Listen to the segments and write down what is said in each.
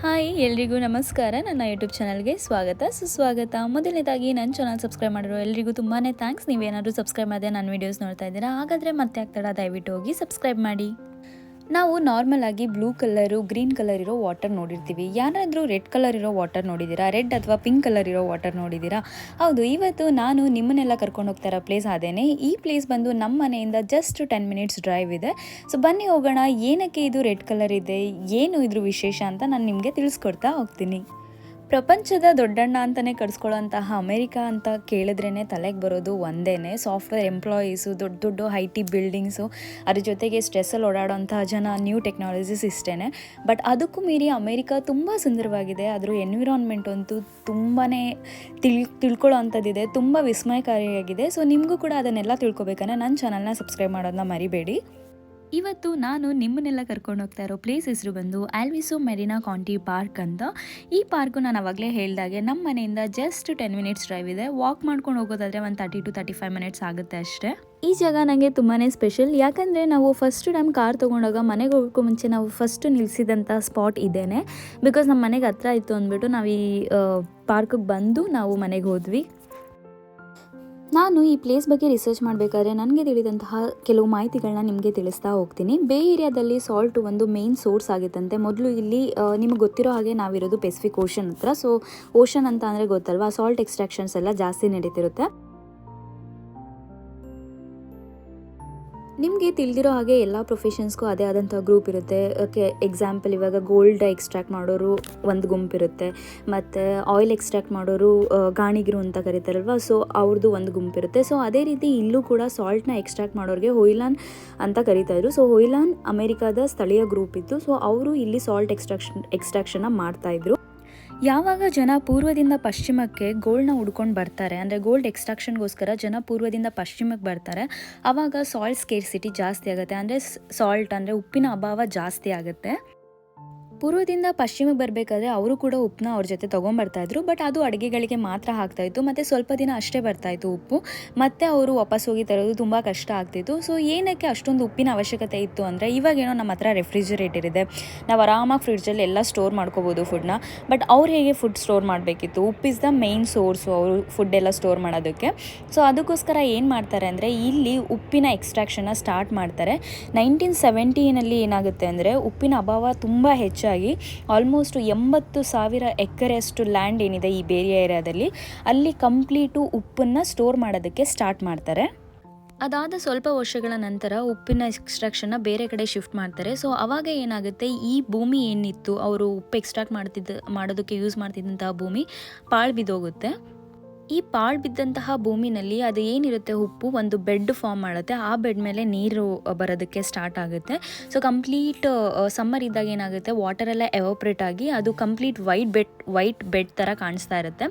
Hi, ಎಲ್ರಿಗೂ ನಮಸ್ಕಾರ. ನನ್ನ ಯೂಟ್ಯೂಬ್ ಚಾನಲ್ಗೆ ಸ್ವಾಗತ. ಸುಸ್ವಾಗತ. ಮೊದಲನೇದಾಗಿ ನನ್ನ ಚಾನಲ್ ಸಬ್ಸ್ಕ್ರೈಬ್ ಮಾಡಿರೋ ಎಲ್ರಿಗೂ ತುಂಬಾ ಥ್ಯಾಂಕ್ಸ್ ನೀವೇನಾದರೂ ಸಬ್ಸ್ಕ್ರೈಬ್ ಮಾಡಿದೆ ನನ್ನ ವೀಡಿಯೋಸ್ ನೋಡ್ತಾ ಇದ್ದೀರಾ? ಹಾಗಾದರೆ ಮತ್ತೆ ಆಗ್ತಾಡ ದಯವಿಟ್ಟು ಹೋಗಿ ಸಬ್ಸ್ಕ್ರೈಬ್ ಮಾಡಿ. ನಾವು ನಾರ್ಮಲ್ ಆಗಿ ಬ್ಲೂ ಕಲರು ಗ್ರೀನ್ ಕಲರ್ ಇರೋ ವಾಟರ್ ನೋಡಿರ್ತೀವಿ. ಯಾರಾದರೂ ರೆಡ್ ಕಲರ್ ಇರೋ ವಾಟರ್ ನೋಡಿದ್ದೀರಾ? ರೆಡ್ ಅಥವಾ ಪಿಂಕ್ ಕಲರ್ ಇರೋ ವಾಟರ್ ನೋಡಿದ್ದೀರಾ? ಹೌದು, ಇವತ್ತು ನಾನು ನಿಮ್ಮನ್ನೆಲ್ಲ ಕರ್ಕೊಂಡು ಹೋಗ್ತಾ ಪ್ಲೇಸ್ ಅದೇನೆ. ಈ ಪ್ಲೇಸ್ ಬಂದು ನಮ್ಮ ಮನೆಯಿಂದ ಜಸ್ಟ್ ಟೆನ್ ಮಿನಿಟ್ಸ್ ಡ್ರೈವ್ ಇದೆ. ಸೊ ಬನ್ನಿ ಹೋಗೋಣ. ಏನಕ್ಕೆ ಇದು ರೆಡ್ ಕಲರ್ ಇದೆ? ಏನು ಇದ್ರ ವಿಶೇಷ ಅಂತ ನಾನು ನಿಮಗೆ ತಿಳಿಸ್ಕೊಡ್ತಾ ಹೋಗ್ತೀನಿ. ಪ್ರಪಂಚದ ದೊಡ್ಡಣ್ಣ ಅಂತಲೇ ಕರೆಸ್ಕೊಳ್ಳೋಂತಹ ಅಮೇರಿಕಾ ಅಂತ ಕೇಳಿದ್ರೇ ತಲೆಗೆ ಬರೋದು ಒಂದೇ ಸಾಫ್ಟ್ವೇರ್ ಎಂಪ್ಲಾಯೀಸು, ದೊಡ್ಡ ದೊಡ್ಡ ಹೈ ಟಿ ಬಿಲ್ಡಿಂಗ್ಸು, ಅದ್ರ ಜೊತೆಗೆ ಸ್ಟ್ರೆಸ್ಸಲ್ಲಿ ಓಡಾಡೋಂತಹ ಜನ ನ್ಯೂ ಟೆಕ್ನಾಲಜೀಸ್ ಇಷ್ಟೇ ಬಟ್ ಅದಕ್ಕೂ ಮೀರಿ ಅಮೇರಿಕಾ ತುಂಬ ಸುಂದರವಾಗಿದೆ. ಅದರ ಎನ್ವಿರಾನ್ಮೆಂಟ್ ಅಂತೂ ತುಂಬಾ ತಿಳ್ ತಿಳ್ಕೊಳ್ಳೋ ಅಂಥದ್ದಿದೆ ತುಂಬ ವಿಸ್ಮಯಕಾರಿಯಾಗಿದೆ. ಸೊ ನಿಮಗೂ ಕೂಡ ಅದನ್ನೆಲ್ಲ ತಿಳ್ಕೊಬೇಕಂದ್ರೆ ನನ್ನ ಚಾನಲ್ನ ಸಬ್ಸ್ಕ್ರೈಬ್ ಮಾಡೋದನ್ನ ಮರಿಬೇಡಿ. ಇವತ್ತು ನಾನು ನಿಮ್ಮನ್ನೆಲ್ಲ ಕರ್ಕೊಂಡು ಹೋಗ್ತಾ ಇರೋ ಪ್ಲೇಸ್ ಹೆಸರು ಬಂದು ಆಲ್ವಿಸೋ ಮೆರಿನಾ ಕಾಂಟಿ ಪಾರ್ಕ್ ಅಂತ. ಈ ಪಾರ್ಕು ನಾನು ಅವಾಗಲೇ ಹೇಳಿದಾಗೆ ನಮ್ಮ ಮನೆಯಿಂದ ಜಸ್ಟ್ ಟೆನ್ ಮಿನಿಟ್ಸ್ ಡ್ರೈವ್ ಇದೆ. ವಾಕ್ ಮಾಡ್ಕೊಂಡು ಹೋಗೋದಾದರೆ ಒಂದು thirty to thirty five minutes ಆಗುತ್ತೆ ಅಷ್ಟೇ. ಈ ಜಾಗ ನನಗೆ ತುಂಬಾ ಸ್ಪೆಷಲ್ ಯಾಕಂದರೆ ನಾವು ಫಸ್ಟ್ ಟೈಮ್ ಕಾರ್ ತೊಗೊಂಡಾಗ ಮನೆಗೆ ಹೋಗೋಕ್ಕೂ ಮುಂಚೆ ನಾವು ಫಸ್ಟ್ ನಿಲ್ಲಿಸಿದಂಥ ಸ್ಪಾಟ್ ಇದೇನೆ. ಬಿಕಾಸ್ ನಮ್ಮ ಮನೆಗೆ ಹತ್ರ ಇತ್ತು ಅಂದ್ಬಿಟ್ಟು ನಾವು ಈ ಪಾರ್ಕಿಗೆ ಬಂದು ನಾವು ಮನೆಗೆ ಹೋದ್ವಿ. ನಾನು ಈ ಪ್ಲೇಸ್ ಬಗ್ಗೆ ರಿಸರ್ಚ್ ಮಾಡಬೇಕಾದ್ರೆ ನನಗೆ ತಿಳಿದಂತಹ ಕೆಲವು ಮಾಹಿತಿಗಳನ್ನ ನಿಮಗೆ ತಿಳಿಸ್ತಾ ಹೋಗ್ತೀನಿ. ಬೇ ಏರಿಯಾದಲ್ಲಿ ಸಾಲ್ಟ್ ಒಂದು ಮೇನ್ ಸೋರ್ಸ್ ಆಗಿತ್ತಂತೆ. ಮೊದಲು ಇಲ್ಲಿ ನಿಮಗೆ ಗೊತ್ತಿರೋ ಹಾಗೆ ನಾವಿರೋದು ಪೆಸಿಫಿಕ್ ಓಷನ್ ಹತ್ರ. ಸೊ ಓಷನ್ ಅಂತ ಅಂದರೆ ಗೊತ್ತಲ್ವಾ? ಸಾಲ್ಟ್ ಎಕ್ಸ್ಟ್ರಾಕ್ಷನ್ಸ್ ಎಲ್ಲ ಜಾಸ್ತಿ ನಡೀತಿರುತ್ತೆ. ನಿಮಗೆ ತಿಳಿದಿರೋ ಹಾಗೆ ಎಲ್ಲ ಪ್ರೊಫೆಷನ್ಸ್ಗೂ ಅದೇ ಆದಂಥ ಗ್ರೂಪ್ ಇರುತ್ತೆ. ಓಕೆ ಎಕ್ಸಾಂಪಲ್ ಇವಾಗ ಗೋಲ್ಡ್ ಎಕ್ಸ್ಟ್ರಾಕ್ಟ್ ಮಾಡೋರು ಒಂದು ಗುಂಪಿರುತ್ತೆ ಮತ್ತು ಆಯಿಲ್ ಎಕ್ಸ್ಟ್ರಾಕ್ಟ್ ಮಾಡೋರು ಗಾಣಿಗಿರು ಅಂತ ಕರೀತಾರಲ್ವ? ಸೊ ಅವ್ರದ್ದು ಒಂದು ಗುಂಪಿರುತ್ತೆ ಸೊ ಅದೇ ರೀತಿ ಇಲ್ಲೂ ಕೂಡ ಸಾಲ್ಟ್ನ ಎಕ್ಸ್ಟ್ರಾಕ್ಟ್ ಮಾಡೋರಿಗೆ ಹೊಯ್ಲಾನ್ ಅಂತ ಕರೀತಾಯಿದ್ರು. ಸೊ ಹೊಯ್ಲಾನ್ ಅಮೆರಿಕಾದ ಸ್ಥಳೀಯ ಗ್ರೂಪ್ ಇತ್ತು. ಸೊ ಅವರು ಇಲ್ಲಿ ಸಾಲ್ಟ್ ಎಕ್ಸ್ಟ್ರಾಕ್ಷನ್ ಎಕ್ಸ್ಟ್ರಾಕ್ಷನ್ನ ಮಾಡ್ತಾಯಿದ್ರು. ಯಾವಾಗ ಜನ ಪೂರ್ವದಿಂದ ಪಶ್ಚಿಮಕ್ಕೆ ಗೋಲ್ಡ್ನ ಹುಡ್ಕೊಂಡು ಬರ್ತಾರೆ, ಅಂದರೆ ಗೋಲ್ಡ್ ಎಕ್ಸ್ಟ್ರಾಕ್ಷನ್ಗೋಸ್ಕರ ಜನ ಪೂರ್ವದಿಂದ ಪಶ್ಚಿಮಕ್ಕೆ ಬರ್ತಾರೆ ಆವಾಗ ಸಾಲ್ಟ್ ಸ್ಕೇರ್ಸಿಟಿ ಜಾಸ್ತಿ ಆಗುತ್ತೆ, ಅಂದರೆ ಸಾಲ್ಟ್ ಅಂದರೆ ಉಪ್ಪಿನ ಅಭಾವ ಜಾಸ್ತಿ ಆಗುತ್ತೆ. ಪೂರ್ವದಿಂದ ಪಶ್ಚಿಮಕ್ಕೆ ಬರಬೇಕಾದ್ರೆ ಅವರು ಕೂಡ ಉಪ್ಪನ್ನ ಅವ್ರ ಜೊತೆ ತೊಗೊಂಬರ್ತಾ ಇದ್ರು ಬಟ್ ಅದು ಅಡುಗೆಗಳಿಗೆ ಮಾತ್ರ ಹಾಕ್ತಾ ಇತ್ತು. ಮತ್ತು ಸ್ವಲ್ಪ ದಿನ ಅಷ್ಟೇ ಬರ್ತಾ ಇತ್ತು ಉಪ್ಪು. ಮತ್ತೆ ಅವರು ವಾಪಸ್ ಹೋಗಿ ತರೋದು ತುಂಬ ಕಷ್ಟ ಆಗ್ತಿತ್ತು. ಸೊ ಏನಕ್ಕೆ ಅಷ್ಟೊಂದು ಉಪ್ಪಿನ ಅವಶ್ಯಕತೆ ಇತ್ತು ಅಂದರೆ ಇವಾಗೇನೋ ನಮ್ಮ ಹತ್ರ ರೆಫ್ರಿಜರೇಟರ್ ಇದೆ. ನಾವು ಆರಾಮಾಗಿ ಫ್ರಿಡ್ಜಲ್ಲಿ ಎಲ್ಲ ಸ್ಟೋರ್ ಮಾಡ್ಕೋಬೋದು ಫುಡ್ನ ಬಟ್ ಅವ್ರು ಹೇಗೆ ಫುಡ್ ಸ್ಟೋರ್ ಮಾಡಬೇಕಿತ್ತು? ಉಪ್ಪು ಇಸ್ ದ ಮೇನ್ ಸೋರ್ಸು ಅವರು ಫುಡ್ ಎಲ್ಲ ಸ್ಟೋರ್ ಮಾಡೋದಕ್ಕೆ. ಸೊ ಅದಕ್ಕೋಸ್ಕರ ಏನು ಮಾಡ್ತಾರೆ ಅಂದರೆ ಇಲ್ಲಿ ಉಪ್ಪಿನ ಎಕ್ಸ್ಟ್ರಾಕ್ಷನ್ನ ಸ್ಟಾರ್ಟ್ ಮಾಡ್ತಾರೆ. ನೈನ್ಟೀನ್ ಸೆವೆಂಟೀನಲ್ಲಿ ಏನಾಗುತ್ತೆ ಅಂದರೆ ಉಪ್ಪಿನ ಅಭಾವ ತುಂಬ ಹೆಚ್ಚಾಗಿ ಆಲ್ಮೋಸ್ಟ್ ಎಂಬತ್ತು ಸಾವಿರ ಎಕರೆಯಷ್ಟು ಲ್ಯಾಂಡ್ ಏನಿದೆ ಈ ಬೇರೆ ಏರಿಯಾದಲ್ಲಿ. ಅಲ್ಲಿ ಕಂಪ್ಲೀಟು ಉಪ್ಪನ್ನು ಸ್ಟೋರ್ ಮಾಡೋದಕ್ಕೆ ಸ್ಟಾರ್ಟ್ ಮಾಡ್ತಾರೆ. ಅದಾದ ಸ್ವಲ್ಪ ವರ್ಷಗಳ ನಂತರ ಉಪ್ಪಿನ ಎಕ್ಸ್ಟ್ರಾಕ್ಷನ್ನ ಬೇರೆ ಕಡೆ ಶಿಫ್ಟ್ ಮಾಡ್ತಾರೆ. ಸೊ, ಅವಾಗ ಏನಾಗುತ್ತೆ, ಈ ಭೂಮಿ ಏನಿತ್ತು, ಅವರು ಉಪ್ಪು ಎಕ್ಸ್ಟ್ರಾಕ್ಟ್ ಮಾಡ್ತಿದ್ದ, ಮಾಡೋದಕ್ಕೆ ಯೂಸ್ ಮಾಡ್ತಿದ್ದಂತಹ ಭೂಮಿ ಪಾಳು ಬಿದ್ದೋಗುತ್ತೆ. ಈ ಪಾಳು ಬಿದ್ದಂತಹ ಭೂಮಿನಲ್ಲಿ ಅದು ಏನಿರುತ್ತೆ? ಉಪ್ಪು ಒಂದು ಬೆಡ್ ಫಾರ್ಮ್ ಮಾಡುತ್ತೆ. ಆ ಬೆಡ್ ಮೇಲೆ ನೀರು ಬರೋದಕ್ಕೆ ಸ್ಟಾರ್ಟ್ ಆಗುತ್ತೆ. ಸೊ, ಕಂಪ್ಲೀಟ್ ಸಮ್ಮರ್ ಇದ್ದಾಗ ಏನಾಗುತ್ತೆ? ವಾಟರ್ ಎಲ್ಲ ಎವಾಪ್ರೇಟ್ ಆಗಿ ಅದು complete white bed white bed ಥರ ಕಾಣಿಸ್ತಾ ಇರುತ್ತೆ.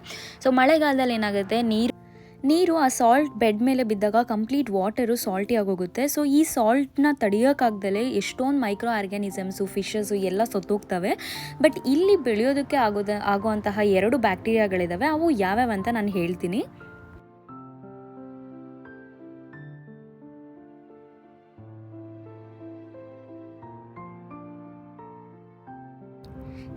ಸೊ, ಮಳೆಗಾಲದಲ್ಲಿ ಏನಾಗುತ್ತೆ? ನೀರು ನೀರು ಆ ಸಾಲ್ಟ್ ಬೆಡ್ ಮೇಲೆ ಬಿದ್ದಾಗ ಕಂಪ್ಲೀಟ್ ವಾಟರು ಸಾಲ್ಟಿ ಆಗೋಗುತ್ತೆ. ಸೊ ಈ ಸಾಲ್ಟ್ನ ತಡೆಯೋಕ್ಕಾಗ್ದಲೇ ಎಷ್ಟೊಂದು ಮೈಕ್ರೋ ಆರ್ಗ್ಯಾನಿಸಮ್ಸು ಫಿಶಸ್ಸು ಎಲ್ಲ ಸೊತ್ತೋಗ್ತವೆ. ಬಟ್ ಇಲ್ಲಿ ಬೆಳೆಯೋದಕ್ಕೆ ಆಗೋದ, ಆಗುವಂತಹ ಎರಡು ಬ್ಯಾಕ್ಟೀರಿಯಾಗಳಿದ್ದಾವೆ ಅವು ಯಾವ್ಯಾವ ಅಂತ ನಾನು ಹೇಳ್ತೀನಿ.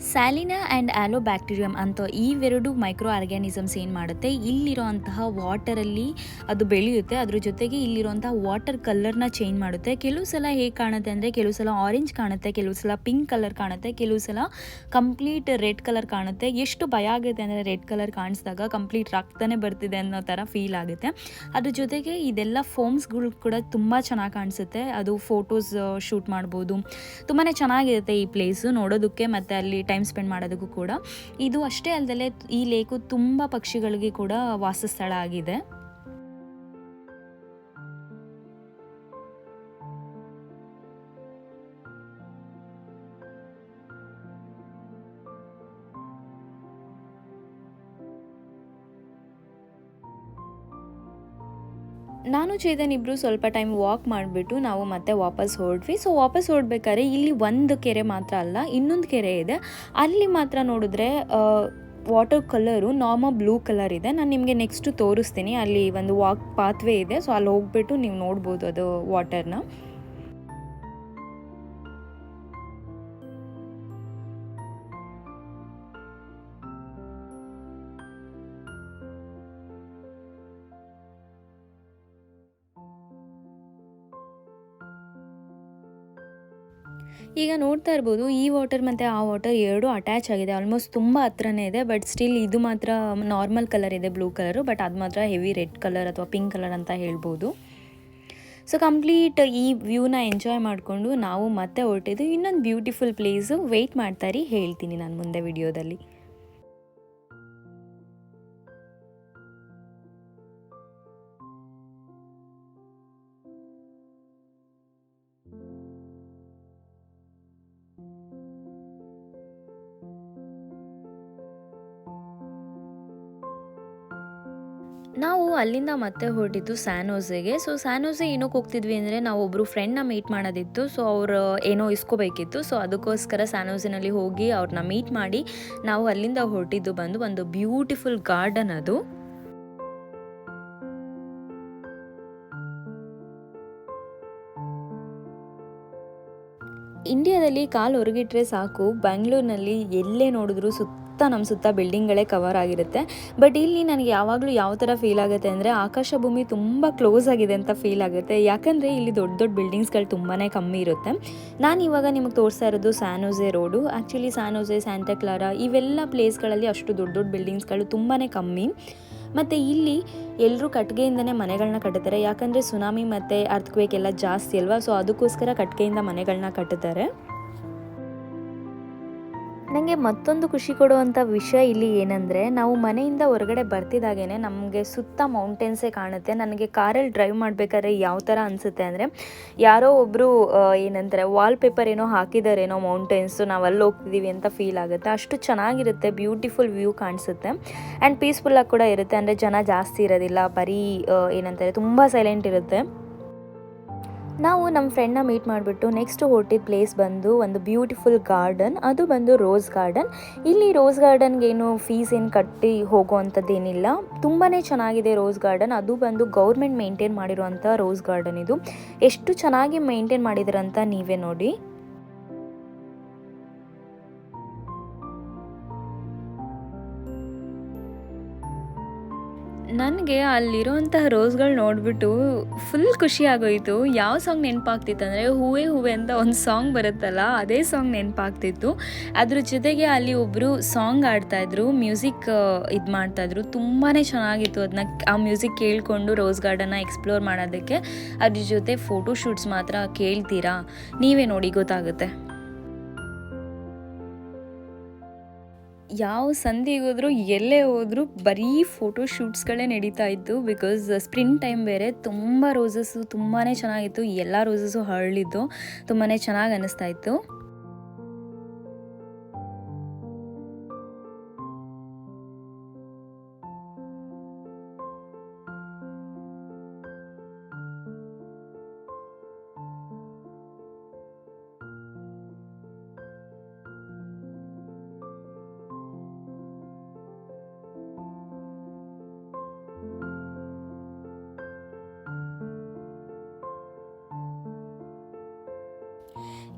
ಸ್ಯಾಲಿನಾ ಆ್ಯಂಡ್ ಆಲೋ ಬ್ಯಾಕ್ಟೀರಿಯಂ ಅಂತ ಇವೆರಡು ಮೈಕ್ರೋ ಆರ್ಗ್ಯಾನಿಸಮ್ಸ್ ಏನು ಮಾಡುತ್ತೆ? ಇಲ್ಲಿರೋಂತಹ ವಾಟರಲ್ಲಿ ಅದು ಬೆಳೆಯುತ್ತೆ. ಅದ್ರ ಜೊತೆಗೆ ಇಲ್ಲಿರುವಂತಹ ವಾಟರ್ ಕಲರ್ನ ಚೇಂಜ್ ಮಾಡುತ್ತೆ. ಕೆಲವು ಸಲ ಹೇಗೆ ಕಾಣುತ್ತೆ ಅಂದರೆ, ಕೆಲವು ಸಲ ಆರೆಂಜ್ ಕಾಣುತ್ತೆ, ಕೆಲವು ಸಲ ಪಿಂಕ್ ಕಲರ್ ಕಾಣುತ್ತೆ, ಕೆಲವು ಸಲ ಕಂಪ್ಲೀಟ್ ರೆಡ್ ಕಲರ್ ಕಾಣುತ್ತೆ. ಎಷ್ಟು ಭಯ ಆಗುತ್ತೆ ಅಂದರೆ, ರೆಡ್ ಕಲರ್ ಕಾಣಿಸಿದಾಗ ಕಂಪ್ಲೀಟ್ ರಕ್ತನೇ ಬರ್ತಿದೆ ಅನ್ನೋ ಥರ ಫೀಲ್ ಆಗುತ್ತೆ. ಅದ್ರ ಜೊತೆಗೆ ಇದೆಲ್ಲ ಫೋಮ್ಸ್ಗಳು ಕೂಡ ತುಂಬ ಚೆನ್ನಾಗಿ ಕಾಣಿಸುತ್ತೆ. ಅದು ಫೋಟೋಸ್, ಶೂಟ್ ಮಾಡ್ಬೋದು. ತುಂಬಾ ಚೆನ್ನಾಗಿರುತ್ತೆ ಈ ಪ್ಲೇಸು. ನೋಡೋದಕ್ಕೆ ಮತ್ತು ಅಲ್ಲಿ ಟೈಮ್ ಸ್ಪೆಂಡ್ ಮಾಡೋದಕ್ಕೂ ಕೂಡ. ಇದು ಅಷ್ಟೇ ಅಲ್ಲದೆ ಈ ಲೇಕು ತುಂಬ ಪಕ್ಷಿಗಳಿಗೆ ಕೂಡ ವಾಸಸ್ಥಳ ಆಗಿದೆ. ನಾನು ಚೇತನ್ ಇಬ್ಬರು ಸ್ವಲ್ಪ ಟೈಮ್ ವಾಕ್ ಮಾಡಿಬಿಟ್ಟು ನಾವು ಮತ್ತೆ ವಾಪಸ್ ಹೊರಡ್ವಿ ಸೊ ವಾಪಸ್ ಹೊರಡ್ಬೇಕಾದ್ರೆ ಇಲ್ಲಿ ಒಂದು ಕೆರೆ ಮಾತ್ರ ಅಲ್ಲ, ಇನ್ನೊಂದು ಕೆರೆ ಇದೆ. ಅಲ್ಲಿ ಮಾತ್ರ ನೋಡಿದ್ರೆ water colour normal blue colour ಇದೆ. ನಾನು ನಿಮಗೆ ನೆಕ್ಸ್ಟು ತೋರಿಸ್ತೀನಿ. ಅಲ್ಲಿ ಒಂದು ವಾಕ್ ಪಾತ್ವೇ ಇದೆ. ಸೊ ಅಲ್ಲಿ ಹೋಗ್ಬಿಟ್ಟು ನೀವು ನೋಡ್ಬೋದು ಅದು ವಾಟರ್ನ ಈಗ ನೋಡ್ತಾ ಇರ್ಬೋದು, ಈ ವಾಟರ್ ಮತ್ತು ಆ ವಾಟರ್ ಎರಡೂ ಅಟ್ಯಾಚ್ ಆಗಿದೆ. ಆಲ್ಮೋಸ್ಟ್ ತುಂಬ ಹತ್ರನೇ ಇದೆ ಬಟ್ ಸ್ಟಿಲ್ ಇದು ಮಾತ್ರ ನಾರ್ಮಲ್ ಕಲರ್ ಇದೆ ಬ್ಲೂ ಕಲರು ಬಟ್ ಅದು ಮಾತ್ರ ಹೆವಿ ರೆಡ್ ಕಲರ್ ಅಥವಾ ಪಿಂಕ್ ಕಲರ್ ಅಂತ ಹೇಳ್ಬೋದು. ಸೊ ಕಂಪ್ಲೀಟ್ ಈ ವ್ಯೂನ ಎಂಜಾಯ್ ಮಾಡಿಕೊಂಡು ನಾವು ಮತ್ತೆ ಹೊರಟಿದ್ದು ಇನ್ನೊಂದು ಬ್ಯೂಟಿಫುಲ್ ಪ್ಲೇಸು ವೆಯ್ಟ್ ಮಾಡ್ತಾರೆ ಹೇಳ್ತೀನಿ ನಾನು ಮುಂದೆ ವಿಡಿಯೋದಲ್ಲಿ ಅಲ್ಲಿಂದ ಮತ್ತೆ ಹೊರಟಿದ್ದು ಸ್ಯಾನೋಸೆಗೆ. ಸೊ ಸ್ಯಾನೋಸೆ ಏನಕ್ಕೆ ಹೋಗ್ತಿದ್ವಿ ಅಂದರೆ ನಾವು ಒಬ್ಬರು ಫ್ರೆಂಡ್ನ ಮೀಟ್ ಮಾಡೋದಿತ್ತು. ಸೊ ಅವರು ಏನೋ ಇಸ್ಕೋಬೇಕಿತ್ತು. ಸೊ ಅದಕ್ಕೋಸ್ಕರ ಸ್ಯಾನೋಸಿನಲ್ಲಿ ಹೋಗಿ ಅವ್ರನ್ನ ಮೀಟ್ ಮಾಡಿ ನಾವು ಅಲ್ಲಿಂದ ಹೊರಟಿದ್ದು ಬಂದು ಒಂದು ಬ್ಯೂಟಿಫುಲ್ ಗಾರ್ಡನ್ ಅದು. ಇಂಡಿಯಾದಲ್ಲಿ ಕಾಲು ಹೊರಗಿಟ್ರೆ ಸಾಕು. ಬೆಂಗಳೂರಿನಲ್ಲಿ ಎಲ್ಲೇ ನೋಡಿದ್ರು ಸುತ್ತ ನಮ್ಮ ಸುತ್ತ ಬಿಲ್ಡಿಂಗ್ಗಳೇ ಕವರ್ ಆಗಿರುತ್ತೆ. ಬಟ್ ಇಲ್ಲಿ ನನಗೆ ಯಾವಾಗಲೂ ಯಾವ ಥರ ಫೀಲ್ ಆಗುತ್ತೆ ಅಂದರೆ ಆಕಾಶ ಭೂಮಿ ತುಂಬ ಕ್ಲೋಸ್ ಆಗಿದೆ ಅಂತ ಫೀಲ್ ಆಗುತ್ತೆ. ಯಾಕಂದರೆ ಇಲ್ಲಿ ದೊಡ್ಡ ದೊಡ್ಡ ಬಿಲ್ಡಿಂಗ್ಸ್ಗಳು ತುಂಬಾ ಕಮ್ಮಿ ಇರುತ್ತೆ. ನಾನು ಇವಾಗ ನಿಮಗೆ ತೋರಿಸ್ತಾ ಇರೋದು San Jose road actually Santa Clara ಇವೆಲ್ಲ ಪ್ಲೇಸ್ಗಳಲ್ಲಿ ಅಷ್ಟು ದೊಡ್ಡ ದೊಡ್ಡ ಬಿಲ್ಡಿಂಗ್ಸ್ಗಳು ತುಂಬಾ ಕಮ್ಮಿ. ಮತ್ತು ಇಲ್ಲಿ ಎಲ್ಲರೂ ಕಟ್ಟಿಗೆಯಿಂದನೇ ಮನೆಗಳನ್ನ ಕಟ್ಟುತ್ತಾರೆ ಯಾಕಂದರೆ ಸುನಾಮಿ ಮತ್ತು ಅರ್ಥಕ್ವೇಕ್ ಎಲ್ಲ ಜಾಸ್ತಿ ಅಲ್ವಾ? ಸೊ ಅದಕ್ಕೋಸ್ಕರ ಕಟ್ಟಿಗೆಯಿಂದ ಮನೆಗಳನ್ನ ಕಟ್ಟುತ್ತಾರೆ ನನಗೆ ಮತ್ತೊಂದು ಖುಷಿ ಕೊಡುವಂಥ ವಿಷಯ ಇಲ್ಲಿ ಏನಂದರೆ, ನಾವು ಮನೆಯಿಂದ ಹೊರಗಡೆ ಬರ್ತಿದ್ದಾಗೇ ನಮಗೆ ಸುತ್ತ ಮೌಂಟೇನ್ಸೇ ಕಾಣುತ್ತೆ. ನನಗೆ ಕಾರಲ್ಲಿ ಡ್ರೈವ್ ಮಾಡಬೇಕಾದ್ರೆ ಯಾವ ಥರ ಅನಿಸುತ್ತೆ ಅಂದರೆ, ಯಾರೋ ಒಬ್ಬರು ಏನಂತಾರೆ ವಾಲ್ ಪೇಪರ್ ಏನೋ ಹಾಕಿದಾರೇನೋ ಮೌಂಟೇನ್ಸು ನಾವು ಅಲ್ಲಿ ಹೋಗ್ತಿದ್ದೀವಿ ಅಂತ ಫೀಲ್ ಆಗುತ್ತೆ. ಅಷ್ಟು ಚೆನ್ನಾಗಿರುತ್ತೆ ಬ್ಯೂಟಿಫುಲ್ ವ್ಯೂ ಕಾಣಿಸುತ್ತೆ. ಆ್ಯಂಡ್ ಪೀಸ್ಫುಲ್ಲಾಗಿ ಕೂಡ ಇರುತ್ತೆ. ಅಂದರೆ ಜನ ಜಾಸ್ತಿ ಇರೋದಿಲ್ಲ, ಬರೀ ಏನಂತಾರೆ, ತುಂಬ ಸೈಲೆಂಟ್ ಇರುತ್ತೆ. ನಾವು ನಮ್ಮ ಫ್ರೆಂಡ್ನ ಮೀಟ್ ಮಾಡಿಬಿಟ್ಟು ನೆಕ್ಸ್ಟ್ ಹೊರಟಿದ್ದ ಪ್ಲೇಸ್ ಬಂದು ಒಂದು ಬ್ಯೂಟಿಫುಲ್ ಗಾರ್ಡನ್ ಅದು ಬಂದು ರೋಸ್ ಗಾರ್ಡನ್ ಇಲ್ಲಿ ರೋಸ್ ಗಾರ್ಡನ್ಗೇನು ಫೀಸ್ ಏನು ಕಟ್ಟಿ ಹೋಗುವಂಥದ್ದೇನಿಲ್ಲ. ತುಂಬಾ ಚೆನ್ನಾಗಿದೆ ರೋಸ್ ಗಾರ್ಡನ್ ಅದು ಬಂದು ಗೌರ್ಮೆಂಟ್ ಮೇಂಟೈನ್ ಮಾಡಿರುವಂಥ ರೋಸ್ ಗಾರ್ಡನ್ ಇದು. ಎಷ್ಟು ಚೆನ್ನಾಗಿ ಮೇಂಟೈನ್ ಮಾಡಿದ್ರಂತ ನೀವೇ ನೋಡಿ. ನನಗೆ ಅಲ್ಲಿರೋಂತಹ ರೋಸ್ಗಳು ನೋಡಿಬಿಟ್ಟು ಫುಲ್ ಖುಷಿ ಆಗೋಯಿತು. ಯಾವ ಸಾಂಗ್ ನೆನಪಾಗ್ತಿತ್ತು ಅಂದರೆ ಹೂವೇ ಹೂವೆ ಅಂತ ಒಂದು ಸಾಂಗ್ ಬರುತ್ತಲ್ಲ, ಅದೇ ಸಾಂಗ್ ನೆನಪಾಗ್ತಿತ್ತು. ಅದ್ರ ಜೊತೆಗೆ ಅಲ್ಲಿ ಒಬ್ಬರು ಸಾಂಗ್ ಆಡ್ತಾಯಿದ್ರು ಮ್ಯೂಸಿಕ್ ಇದು ಮಾಡ್ತಾಯಿದ್ರು. ತುಂಬಾ ಚೆನ್ನಾಗಿತ್ತು ಅದನ್ನ ಆ ಮ್ಯೂಸಿಕ್ ಕೇಳಿಕೊಂಡು ರೋಸ್ ಗಾರ್ಡನ್ನ ಎಕ್ಸ್ಪ್ಲೋರ್ ಮಾಡೋದಕ್ಕೆ. ಅದ್ರ ಜೊತೆ ಫೋಟೋ ಶೂಟ್ಸ್ ಮಾತ್ರ ಕೇಳ್ತೀರಾ? ನೀವೇ ನೋಡಿ ಗೊತ್ತಾಗುತ್ತೆ. ಯಾವ ಸಂಧಿಗೆ ಹೋದರೂ, ಎಲ್ಲೇ ಹೋದರೂ ಬರೀ ಫೋಟೋ ಶೂಟ್ಸ್ಗಳೇ ನಡೀತಾ ಇತ್ತು ಬಿಕಾಸ್ ಸ್ಪ್ರಿಂಗ್ ಟೈಮ್ ಬೇರೆ, ತುಂಬ ರೋಸಸ್ಸು ತುಂಬಾ ಚೆನ್ನಾಗಿತ್ತು, ಎಲ್ಲ ರೋಸಸ್ಸು ಹರಳಿದ್ದು ತುಂಬಾ ಚೆನ್ನಾಗಿ ಅನ್ನಿಸ್ತಾ ಇತ್ತು.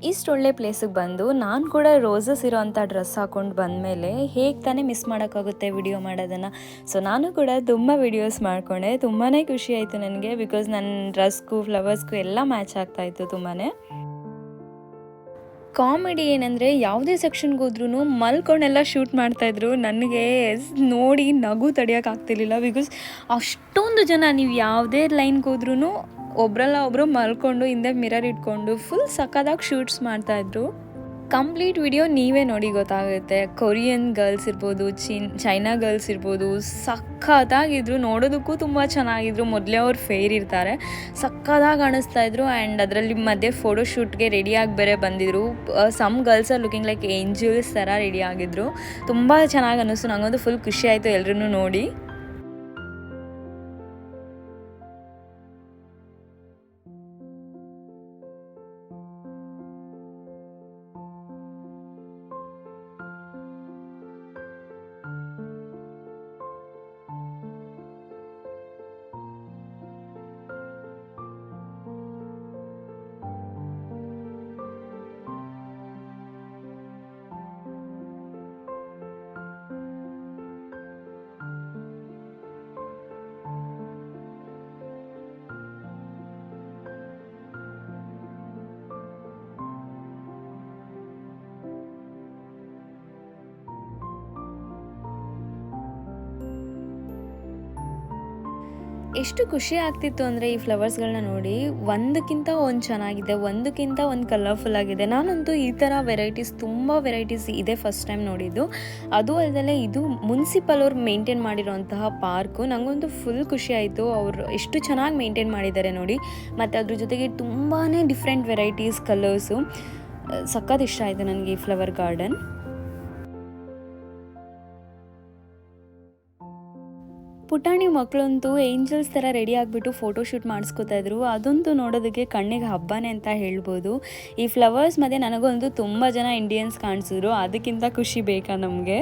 ಇಷ್ಟು ಒಳ್ಳೆ ಪ್ಲೇಸಿಗೆ ಬಂದು ನಾನು ಕೂಡ ರೋಸಸ್ ಇರೋವಂಥ ಡ್ರೆಸ್ ಹಾಕೊಂಡು ಬಂದಮೇಲೆ ಹೇಗೆ ತಾನೇ ಮಿಸ್ ಮಾಡೋಕ್ಕಾಗುತ್ತೆ ವಿಡಿಯೋ ಮಾಡೋದನ್ನು. ಸೊ ನಾನು ಕೂಡ ತುಂಬ ವಿಡಿಯೋಸ್ ಮಾಡ್ಕೊಂಡೆ. ತುಂಬಾ ಖುಷಿ ಆಯಿತು ನನಗೆ ಬಿಕಾಸ್ ನನ್ನ ಡ್ರೆಸ್ಗೂ ಫ್ಲವರ್ಸ್ಗೂ ಎಲ್ಲ ಮ್ಯಾಚ್ ಆಗ್ತಾಯಿತ್ತು ತುಂಬಾ ಕಾಮಿಡಿ ಏನಂದರೆ ಯಾವುದೇ ಸೆಕ್ಷನ್ಗೆ ಹೋದ್ರೂ ಮಲ್ಕೊಂಡೆಲ್ಲ ಶೂಟ್ ಮಾಡ್ತಾಯಿದ್ರು ನನಗೆ ನೋಡಿ ನಗು ತಡೆಯೋಕ್ಕಾಗ್ತಿರ್ಲಿಲ್ಲ ಬಿಕಾಸ್ ಅಷ್ಟೊಂದು ಜನ ನೀವು ಯಾವುದೇ ಲೈನ್ಗೆ ಹೋದ್ರೂ ಒಬ್ರಲ್ಲ ಒಬ್ಬರು ಮಲ್ಕೊಂಡು, ಹಿಂದೆ ಮಿರರ್ ಇಟ್ಕೊಂಡು ಫುಲ್ ಸಕ್ಕದಾಗಿ ಶೂಟ್ಸ್ ಮಾಡ್ತಾಯಿದ್ರು ಕಂಪ್ಲೀಟ್ ವಿಡಿಯೋ ನೀವೇ ನೋಡಿ ಗೊತ್ತಾಗುತ್ತೆ. ಕೊರಿಯನ್ ಗರ್ಲ್ಸ್ ಇರ್ಬೋದು ಚೀನ್ ಚೈನಾ ಗರ್ಲ್ಸ್ ಇರ್ಬೋದು, ಸಖತ್ತಾಗಿದ್ರು. ನೋಡೋದಕ್ಕೂ ತುಂಬ ಚೆನ್ನಾಗಿದ್ರು. ಮೊದಲೇ ಅವ್ರು ಫೇರ್ ಇರ್ತಾರೆ. ಸಖತ್ತಾಗಿ ಕಾಣಿಸ್ತಾ ಇದ್ರು ಆ್ಯಂಡ್ ಅದರಲ್ಲಿ ಮಧ್ಯೆ ಫೋಟೋ ಶೂಟ್ಗೆ ರೆಡಿಯಾಗಿ ಬೇರೆ ಬಂದಿದ್ರು. Some girls are looking like angels ಥರ ರೆಡಿ ಆಗಿದ್ರು. ತುಂಬ ಚೆನ್ನಾಗಿ ಅನ್ನಿಸ್ತು ನನಗಂತೂ ಫುಲ್ ಖುಷಿ ಆಯಿತು ಎಲ್ಲರೂ ನೋಡಿ. ಎಷ್ಟು ಖುಷಿ ಆಗ್ತಿತ್ತು ಅಂದರೆ ಈ ಫ್ಲವರ್ಸ್ಗಳನ್ನ ನೋಡಿ. ಒಂದಕ್ಕಿಂತ ಒಂದು ಚೆನ್ನಾಗಿದೆ, ಒಂದಕ್ಕಿಂತ ಒಂದು ಕಲರ್ಫುಲ್ ಆಗಿದೆ. ನಾನಂತೂ ಈ ಥರ ವೆರೈಟೀಸ್ ತುಂಬ ವೆರೈಟೀಸ್ ಇದೆ ಫಸ್ಟ್ ಟೈಮ್ ನೋಡಿದ್ದು. ಅದು ಅಲ್ಲದೆ ಇದು ಮುನ್ಸಿಪಲ್ ಅವ್ರು ಮೇಂಟೈನ್ ಮಾಡಿರೋಂತಹ ಪಾರ್ಕು ನನಗಂತೂ ಫುಲ್ ಖುಷಿ ಆಯಿತು. ಅವರು ಎಷ್ಟು ಚೆನ್ನಾಗಿ ಮೇಂಟೈನ್ ಮಾಡಿದ್ದಾರೆ ನೋಡಿ. ಮತ್ತು ಅದ್ರ ಜೊತೆಗೆ ತುಂಬಾ ಡಿಫ್ರೆಂಟ್ ವೆರೈಟೀಸ್ ಕಲರ್ಸು ಸಖತ್ ಇಷ್ಟ ಆಯಿತು ನನಗೆ ಈ ಫ್ಲವರ್ ಗಾರ್ಡನ್ ಪುಟಾಣಿ ಮಕ್ಕಳಂತೂ ಏಂಜಲ್ಸ್ ಥರ ರೆಡಿ ಆಗಿಬಿಟ್ಟು ಫೋಟೋ ಶೂಟ್ ಮಾಡಿಸ್ಕೋತಾ ಇದ್ರು. ಅದಂತೂ ನೋಡೋದಕ್ಕೆ ಕಣ್ಣಿಗೆ ಹಬ್ಬನೇ ಅಂತ ಹೇಳ್ಬೋದು. ಈ ಫ್ಲವರ್ಸ್ ಮತ್ತು ನನಗಂತೂ ತುಂಬ ಜನ ಇಂಡಿಯನ್ಸ್ ಕಾಣಿಸಿದ್ರು. ಅದಕ್ಕಿಂತ ಖುಷಿ ಬೇಕಾ ನಮಗೆ?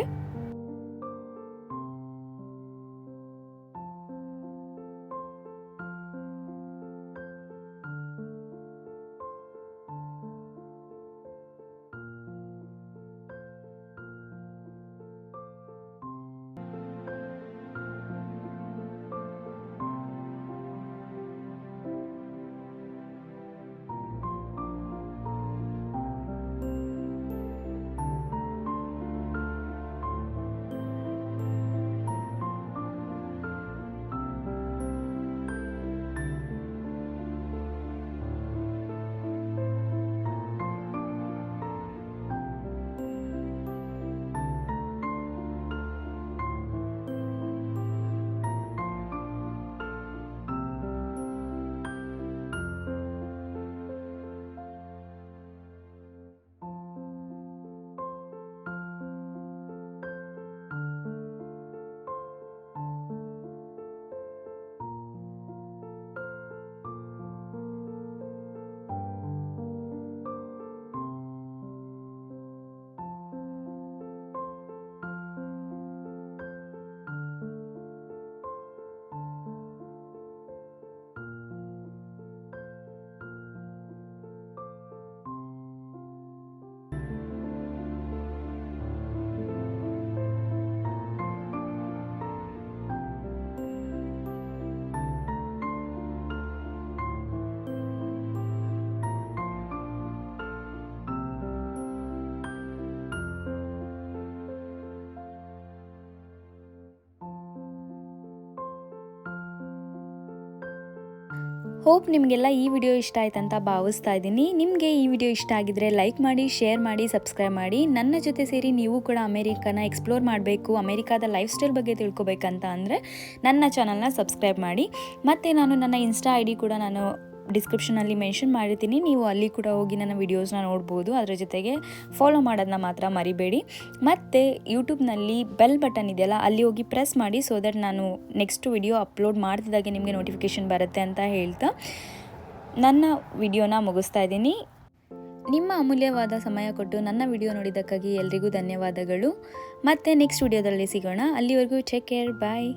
ಹೋಪ್ ನಿಮಗೆಲ್ಲ ಈ ವಿಡಿಯೋ ಇಷ್ಟ ಆಯ್ತಂತ ಭಾವಿಸ್ತಾ ಇದ್ದೀನಿ. ನಿಮಗೆ ಈ ವಿಡಿಯೋ ಇಷ್ಟ ಆಗಿದ್ರೆ ಲೈಕ್ ಮಾಡಿ ಶೇರ್ ಮಾಡಿ ಸಬ್ಸ್ಕ್ರೈಬ್ ಮಾಡಿ. ನನ್ನ ಜೊತೆ ಸೇರಿ ನೀವು ಕೂಡ ಅಮೇರಿಕನ ಎಕ್ಸ್ಪ್ಲೋರ್ ಮಾಡಬೇಕು, ಅಮೇರಿಕಾದ ಲೈಫ್ ಸ್ಟೈಲ್ ಬಗ್ಗೆ ತಿಳ್ಕೊಬೇಕಂತ ಅಂದರೆ ನನ್ನ ಚಾನಲ್ನ ಸಬ್ಸ್ಕ್ರೈಬ್ ಮಾಡಿ. ಮತ್ತು ನಾನು ನನ್ನ ಇನ್ಸ್ಟಾ ಐ ಕೂಡ ನಾನು ಡಿಸ್ಕ್ರಿಪ್ಷನಲ್ಲಿ ಮೆನ್ಷನ್ ಮಾಡಿರ್ತೀನಿ ನೀವು ಅಲ್ಲಿ ಕೂಡ ಹೋಗಿ ನನ್ನ ವಿಡಿಯೋಸ್ನ ನೋಡ್ಬೋದು. ಅದರ ಜೊತೆಗೆ ಫಾಲೋ ಮಾಡೋದನ್ನ ಮಾತ್ರ ಮರಿಬೇಡಿ. ಮತ್ತು ಯೂಟ್ಯೂಬ್ನಲ್ಲಿ ಬೆಲ್ ಬಟನ್ ಇದೆಯಲ್ಲ, ಅಲ್ಲಿ ಹೋಗಿ ಪ್ರೆಸ್ ಮಾಡಿ ಸೊ ದಟ್ ನಾನು ನೆಕ್ಸ್ಟ್ ವಿಡಿಯೋ ಅಪ್ಲೋಡ್ ಮಾಡ್ತಿದ್ದಾಗೆ ನಿಮಗೆ ನೋಟಿಫಿಕೇಷನ್ ಬರುತ್ತೆ ಅಂತ ಹೇಳ್ತಾ ನನ್ನ ವಿಡಿಯೋನ ಮುಗಿಸ್ತಾ ಇದ್ದೀನಿ. ನಿಮ್ಮ ಅಮೂಲ್ಯವಾದ ಸಮಯ ಕೊಟ್ಟು ನನ್ನ ವಿಡಿಯೋ ನೋಡಿದ್ದಕ್ಕಾಗಿ ಎಲ್ರಿಗೂ ಧನ್ಯವಾದಗಳು. ಮತ್ತು ನೆಕ್ಸ್ಟ್ ವಿಡಿಯೋದಲ್ಲಿ ಸಿಗೋಣ. ಅಲ್ಲಿವರೆಗೂ ಚೆಕ್ ಕೇರ್ ಬಾಯ್